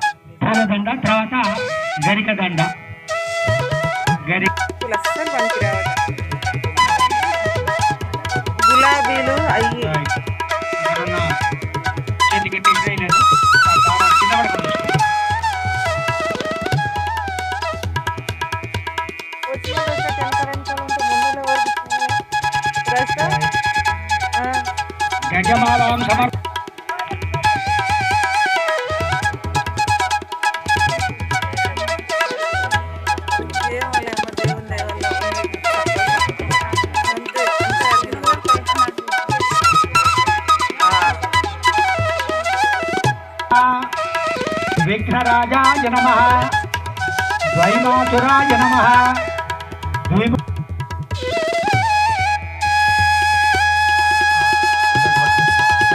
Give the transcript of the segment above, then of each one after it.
దండ పూలదండ తర్వాత గరిక దండ గరి పూలు అస్సలు పనికిరావు గులాబీలు అయ్యి ఎవరన్నా చేతికి డిజైన్ లేదు. ఆ దారం కింద పడకూడదు. వచ్చిన రోజు టెంకరెంకలు ఉంటే ముందులో వరకు రసం ఆ, గజమాలాం సమర్ విఘ్నరాజాయ నమ. ద్వైమాతురాయ నమ.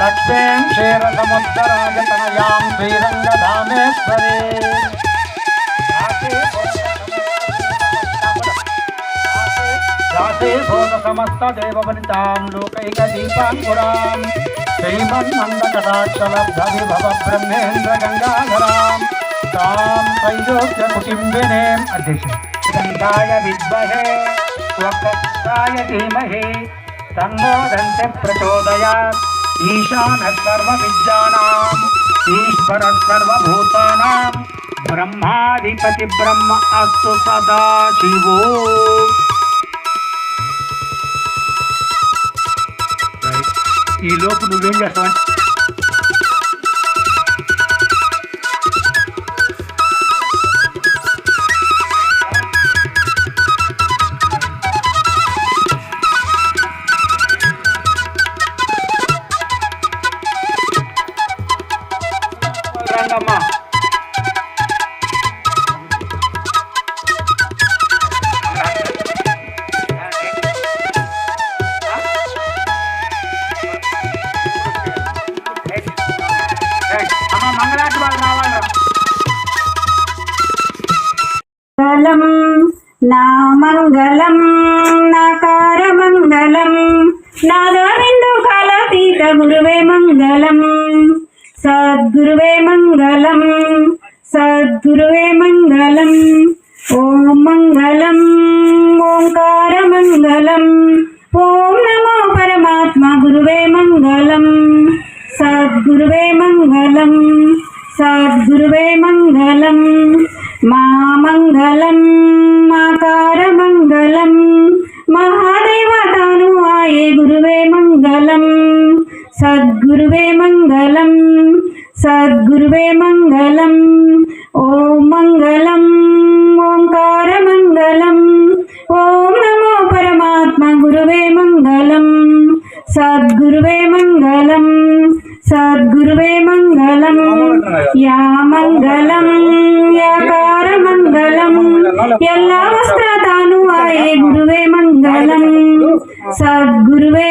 లక్ష్మీం క్షీరసముత్తరాయ తనయాం శ్రీరంగధామేశ్వరీ. దాసే భోగ సమస్త దేవవనితాం లోకైక దీపాంకురాం శ్రీమన్మందకటాక్షలబ్ధ గంగాధరాం తాం త్రైలోక్య కుటుంబినేం అధ్యక్ష గంగాయ విద్మహే వక్రతాయ ధీమహి తన్నోదంతే ప్రచోదయాత్ ఈశాన సర్వ విద్యానాం ఈశ్వర సర్వభూతానాం బ్రహ్మాధిపతి బ్రహ్మ అస్తు సదా శివో ఈ లోపు నువ్వేం చేస్తావు మంగళం నాకార మంగళం నాదవిందు కాలాతీత గురువే మంగళం. సద్గురువే మంగళం సద్గురువే మంగళం. సద్గురువే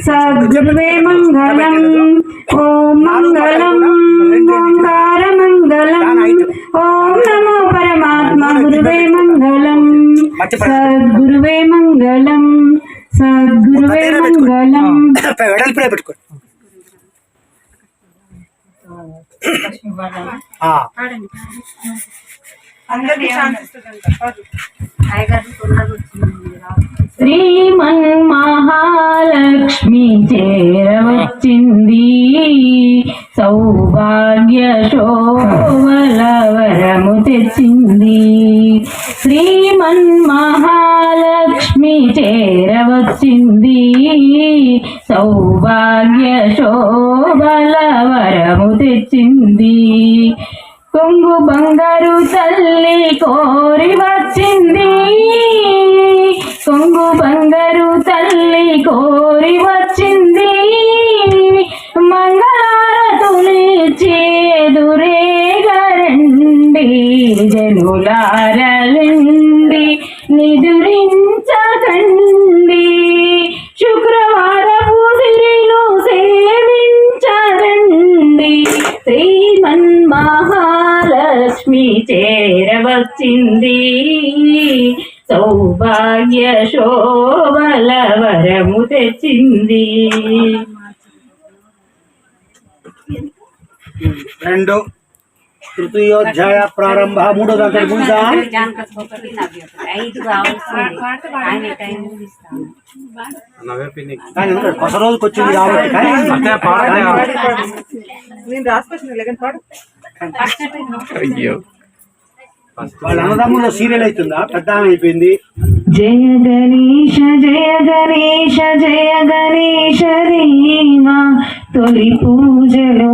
సద్గురువే మంగళం ఓం మంగళం ఓంకార మంగళం ఓం నమో పరమాత్మ గురువే మంగళం సద్గురువే మంగళం సద్గురువే మంగళం పెట్టుకో అందరినీ శాంతిస్తుందంట శ్రీమన్ మహాలక్ష్మి చేరవచ్చింది. సౌభాగ్య శోభలవరము తెచ్చింది. శ్రీమన్ మహాలక్ష్మి చేరవచ్చింది. సౌభాగ్య శోభలవరము తెచ్చింది. కొంగు బంగారు తల్లి కోరి వచ్చింది. కొంగు బంగారు తల్లి కోరి వచ్చింది. మంగళారతులిచి ఎదురేగరండి జనులారలండి నిదురి రెండు తృతీయోధ్యాయ ప్రారంభ మూడో దాంట్లో ముందా కొత్త రోజుకి వచ్చింది కాబట్టి వాళ్ళ అన్నదమ్ముల సీరియల్ అవుతుందా? పెద్ద అయిపోయింది. జయ గణేశ జయ గణేశ జయ గణేశ దేవా తొలి పూజలు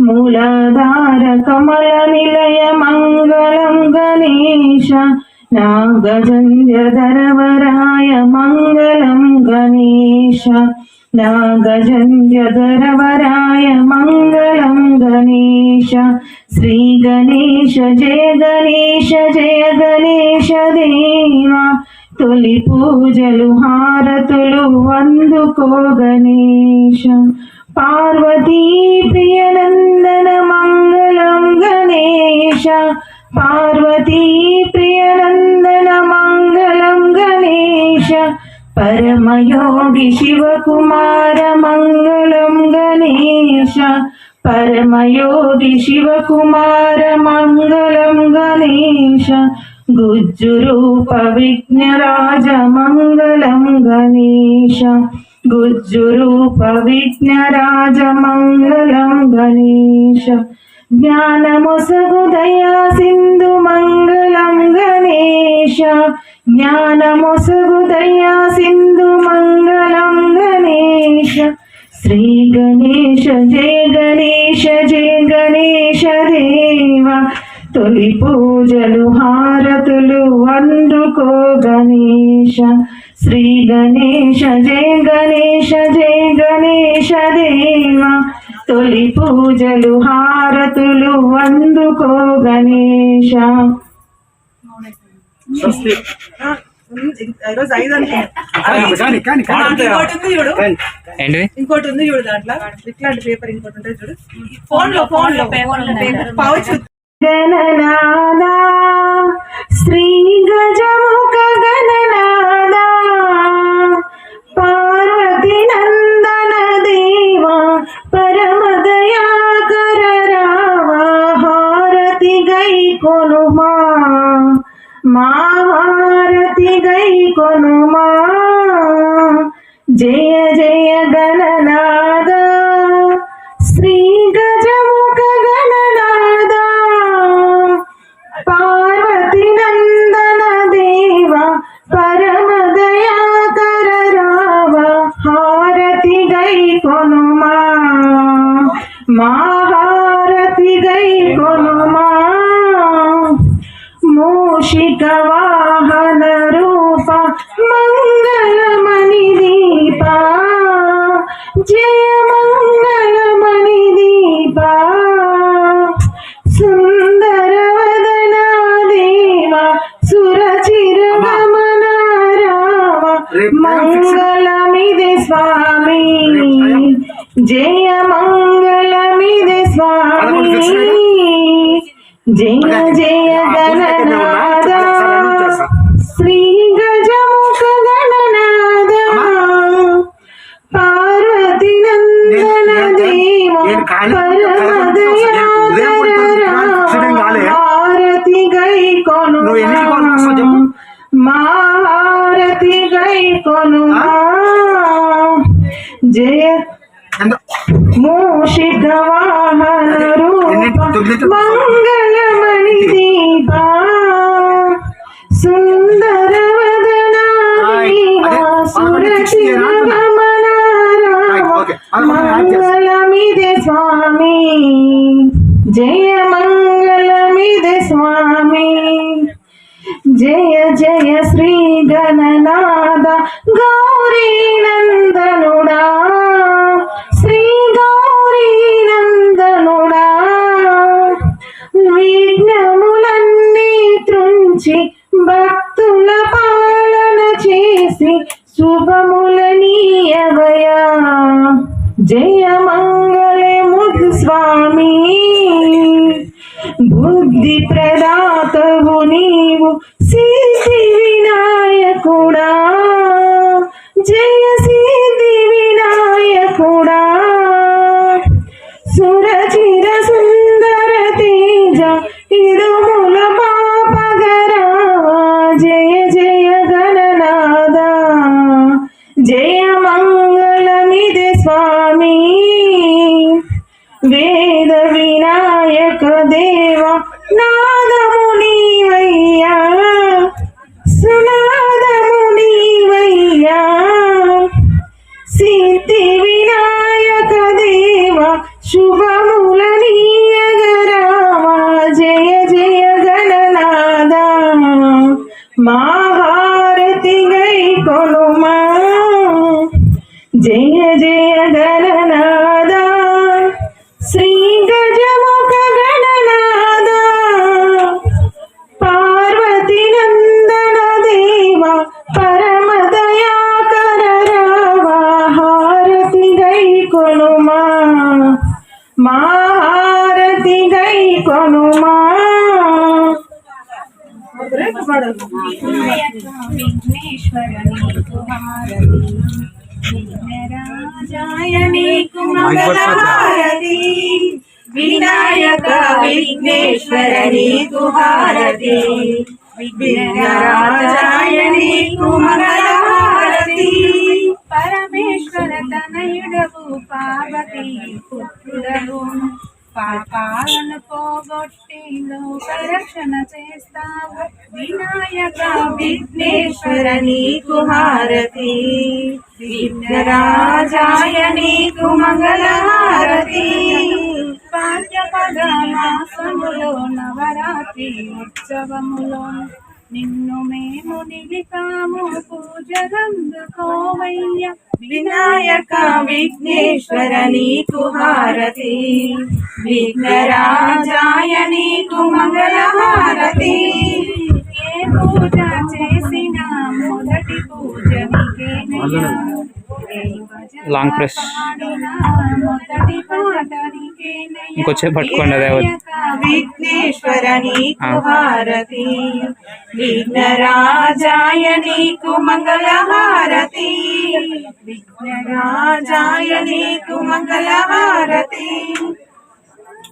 మూలధార కమల నిలయ మంగళం గణేశ నాగజంజధరవరాయ మంగళం గణేశ నాగజంజధరవరాయ మంగళం గణేశ శ్రీ గణేశ జయ గణేశ జయ గణేశ దేవా తొలి పూజలు హారతులు అందుకో గణేశ పార్వతీ ప్రియనందన మంగళం గణేశ పార్వతీ ప్రియనందన మంగళం గణేశ పరమయోగి శివకుమార మంగళం గణేశ పరమయోగి శివకుమార మంగళం గణేశ గుజ్జు రూప గుజ్జురూప మంగళం గణేశ విఘ్నరాజ మంగళం గణేశ జ్ఞానముసగు దయా సింధు మంగళం గణేశ జ్ఞానముసగు దయా సింధు మంగళం గణేశ శ్రీ గణేశ జయ గణేశ జయ గణేశ దేవ. తొలి పూజలు హారతులు అందుకో గణేశ శ్రీ గణేశ జయ గణేశ జయ గణేశ దేవ. తొలి పూజలు హారతులు అందుకో. ఈరోజు ఐదు కానీ ఇంకోటి ఉంది చూడు. దాంట్లో. ఇట్లాంటి పేపర్ ఇంకోటి ఉంటుంది చూడు. ఫోన్లో ఫోన్లో పేపర్. పౌచ్ గణనాదా శ్రీ గజముఖ గణనాదా పార్వతి నందన దేవా పరమ దయాకర రావా హారతి గై కొనుమా మా హారతి గై కొనుమా. జయ జయ గణనాద శ్రీ గజము మా హారతి గై కొనుమా. మూషిక వాహన రూప మంగళమణి దీప. జయ మంగళమణి దీప. సుందర వదన దేవ సురచిర గమన రావ మంగళమిది స్వామి. జయ మంగళమిది జయ జయ గణనాద శ్రీ గజముఖ గణనాద పార్వతి నందన దేవ నేను కాలి- పరమదయాకర ఉదయం కాలే. హారతి గై కొను నువ్వు ఎన్ని కాళ్ళు రాస్తావు చెప్పు? మహారతి గై కొను జయ ఎంత? మంగళమిదే స్వామి జయ మంగళమిదే స్వామి జయ జయ శ్రీ గణనాథ గౌరీ నందనుడా శ్రీ గౌరీ నందనుడా. విఘ్నములన్నీ త్రుంచి భక్తుల పాలన చేసి శుభము జయ ముద్ స్వామి బుద్ధి ప్రదాతవు నీవు సిద్ధి వినాయకుడా. మా విఘ్నరాజాయ నీకు పరమేశ్వర తనయుడవు పార్వతి పుత్రుడవు పాపాలను పోగొట్టి లోకరక్షణ చేస్తావు. వినాయక విఘ్నేశ్వర నీకు హారతి. విఘ్నరాజాయ నీకు మంగళహారతి. భాగ్యపద మాసములో నవరాత్రి ఉత్సవములో నిన్ను మేము నిలిపాము కోవయ్య. వినాయక విఘ్నేశ్వర నీకు హారతి విఘ్నరాజాయ నీకు మంగళహారతి ఏ పూజ చేసినా మొదటి పూజ నీకేనయ్యా లాంగ్ ప్రెస్. మొదటి పాట ఇంకొచ్చేపు పట్టుకోండి అదే వద్దు. విఘ్నేశ్వర నీకు ఆ. హారతి విఘ్నరాజాయ నీకు మంగళహారతి విఘ్నరాజాయ నీకు మంగళహారతి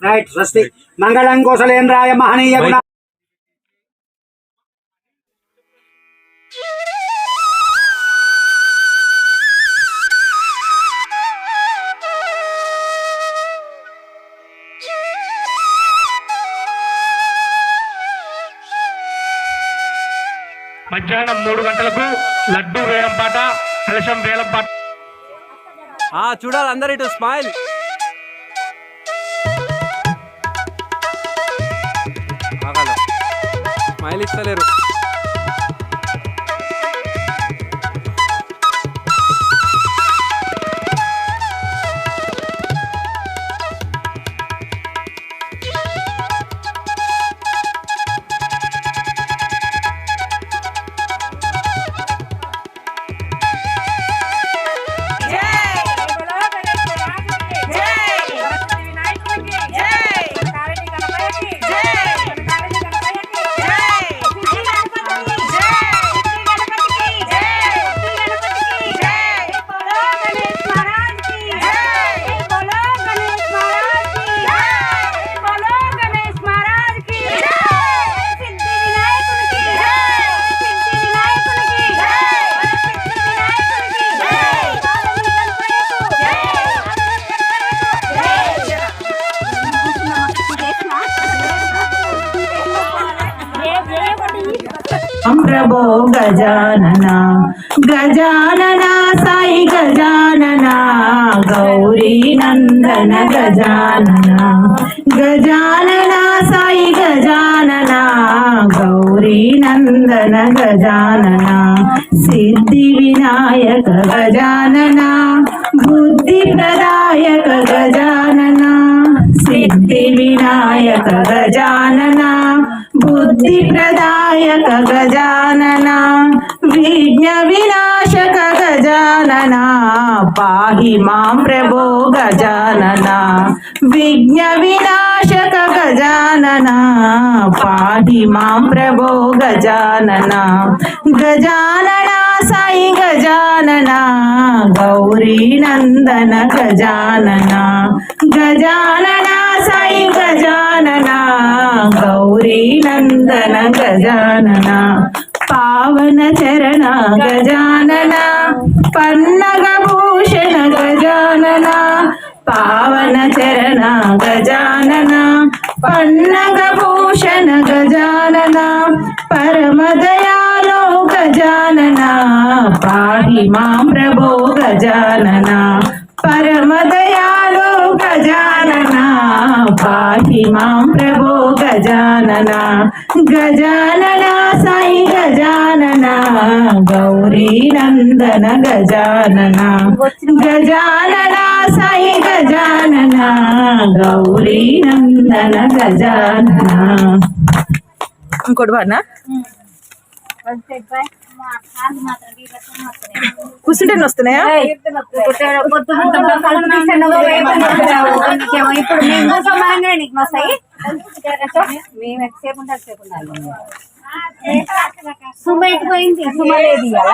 రైట్ స్వస్తి మంగళం కోసలేంద్రాయ మహనీయ మధ్యాహ్నం మూడు గంటలకు లడ్డు వేలం పాట కలశం వేలం పాట. ఆ చూడాలి అందరు ఇటు స్మైల్. స్మైల్ ఇస్తలేరు. గజానన గజానన సాయి గజానన గౌరీ నందన గజానన గజానన సాయి గజానన గౌరీ నందన గజానన సిద్ధి వినాయక గజానన బుద్ధి ప్రదాయక గజానన సిద్ధి వినాయక గజానన బుద్ధి ప్రదాయక గజానన విఘ్న వినాశక గజానన పాహి మాం ప్రభో గజానన విఘ్న వినాశక గజానన పాహి మాం ప్రభో గజానన గజానన సాయి గజానన గౌరీ నందన గజానన గజానన సాయి గజానన గౌరీ నందన గజానన పావన చరణ గజానన పన్నగ భూషణ గజానన పావన చరణ గజానన పన్నగ భూషణ గజానన పరమదయాలో గజానన పాహి మాం ప్రభో గజానన పరమదయాలో గజానన. పాహి మాం ప్రభో గజానన గజానన సాయి గజానన గౌరీ నందన గజానన గజానన సాయి గజానన గౌరీ నందన గజానన. ఇంకోటి వాడినా కూర్చుంటే వస్తున్నాయా ఇప్పుడు మేము సమానంగా నీకు వస్తాయి మేము ఎంతసేపు ఉంటే ఎంతసేపు ఉండాలి సుమ ఎటు పోయింది సుమ లేదు ఇవాళ.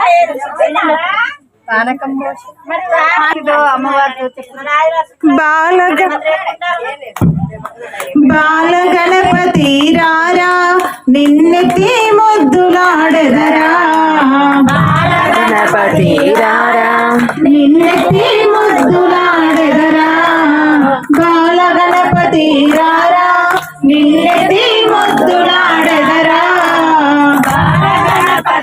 పానకం పోసి. ఇదో అమ్మవారితో చెప్పు. బాలగ బాలగణపతి రారా నిన్నెత్తి ముద్దులాడెదరా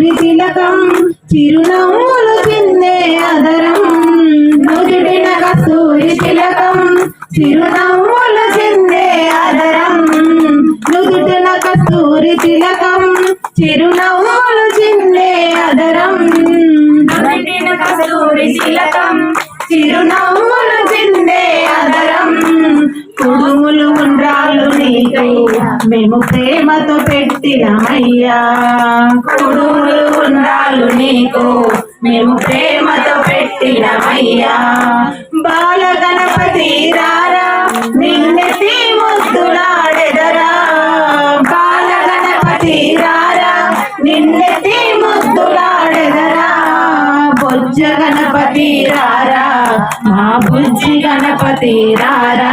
కస్తూరి తిలకం చిరునవ్వులు చిందే అదరం. నుదుడిన కస్తూరి తిలకం చిరునవ్వులు చిందే అదరం. నుదుటిన కస్తూరి తిలకం చిరునవ్వులు చిందే అదరం. నుదుటిన కస్తూరి తిలకం చిరునవ్వులు చిందే అదరం. కుడుములు ఉండ్రాలు నీకయ్యా మేము ప్రేమతో పెట్టినమయ్యా. కుడుములు ఉండ్రాలు నీకు మేము ప్రేమతో పెట్టినమయ్యా. బాల గణపతి రారా నిన్నెత్తి ముద్దులాడెదరా బాల గణపతి రారా నిన్నెత్తి ముద్దులాడెదరా బొజ్జ గణపతి రారా మా బుజ్జి గణపతి రారా.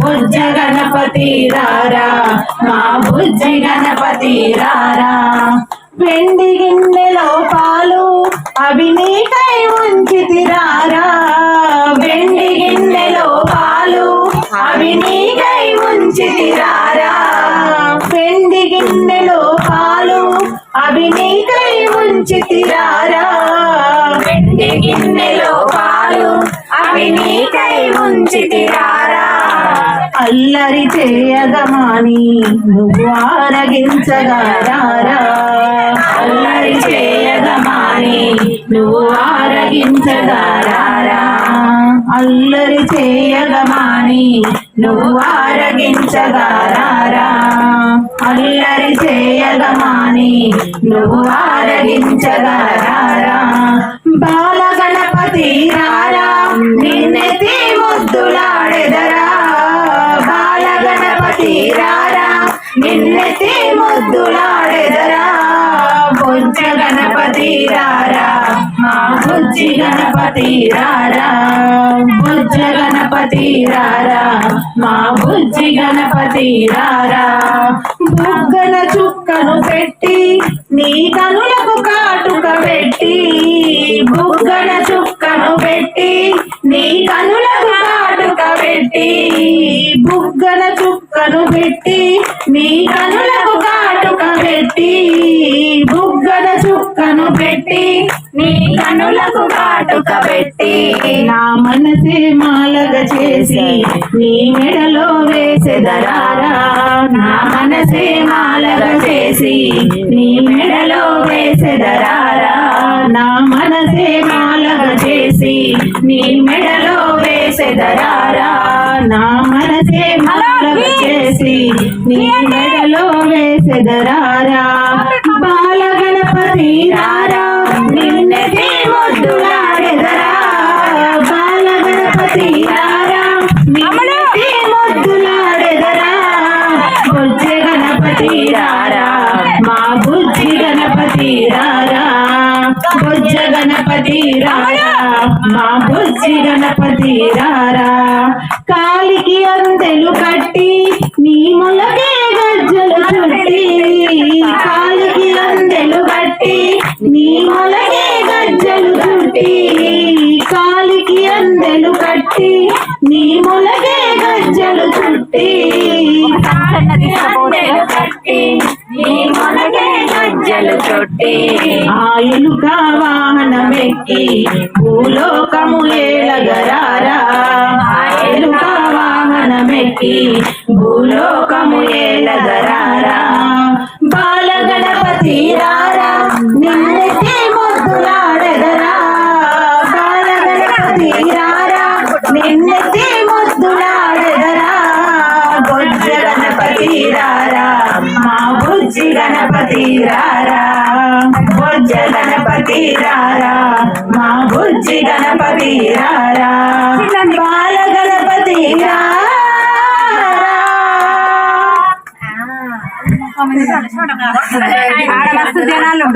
బుజ్జ గణపతి రారా మా బుజ్జి గణపతి రారా. వెండి గిన్నెలో పాలు అవి నీకై ఉంచి తిరారా వెండి గిన్నెలో పాలు అవి నీకై ఉంచి తిరారా వెండి గిన్నెలో పాలు అవి నీకై ఉంచి తిరారా వెండి గిన్నెలో పాలు అవి నీకై ఉంచి తిరారా అల్లరి చేయగమాని నువ్వు ఆరగించగా అల్లరి చేయగమాని నువ్వు ఆరగించగా అల్లరి చేయగమాని నువ్వు ఆరగించగా అల్లరి చేయగమాని నువ్వు ఆరగించగా రారా. రా గణపతి రారా బుజ్జ గణపతి రారా మా బుజ్జి గణపతి రారా బుగ్గల చుక్కను పెట్టి నీ కనులకు కాటుక పెట్టి బుగ్గల చుక్కను పెట్టి నీ కనులకు కాటుక పెట్టి బుగ్గల చుక్కను పెట్టి నీ కనులకు కాటుక పెట్టి బుగ్గల చుక్కను పెట్టి కనులకు కాటుక పెట్టి నా మనసే మాలగ చేసి నీ మెడలో వేసెదరారా నా మనసే మాలగ చేసి నీ మెడలో వేసెదరారా నా మనసే మాలగ చేసి నీ మెడలో వేసెదరారా నా మనసే మాలగ చేసి నీ మెడలో వేసెదరారా బాల గణపతి గణపతి రారా మా బుజ్జి గణపతి రారా బుజ్జ గణపతి రారా మా బుజ్జి గణపతి రారా కాలికి అందెలు కట్టి నీ మొలకే గజ్జలు చుట్టి కాలికి అందెలు కట్టి నీ మొలకే గజ్జలు చుట్టి కాలికి అందెలు కట్టి నీ మొలకే గజ్జలు చుట్టి అందెలు కట్టి నీ మొలకే గజ్జలు చుట్టి ఆయులుక వాహనమెక్కి భూలోకము ఏలగరారా. ఆయులుక వాహనమెక్కి భూలోకము ఏలగరారా. గణపతి రారా మా బుజ్జి గణపతి రారా బొజ్జ గణపతి రారా మా బుజ్జి గణపతి రారా బాల గణపతి రారా. జనాలు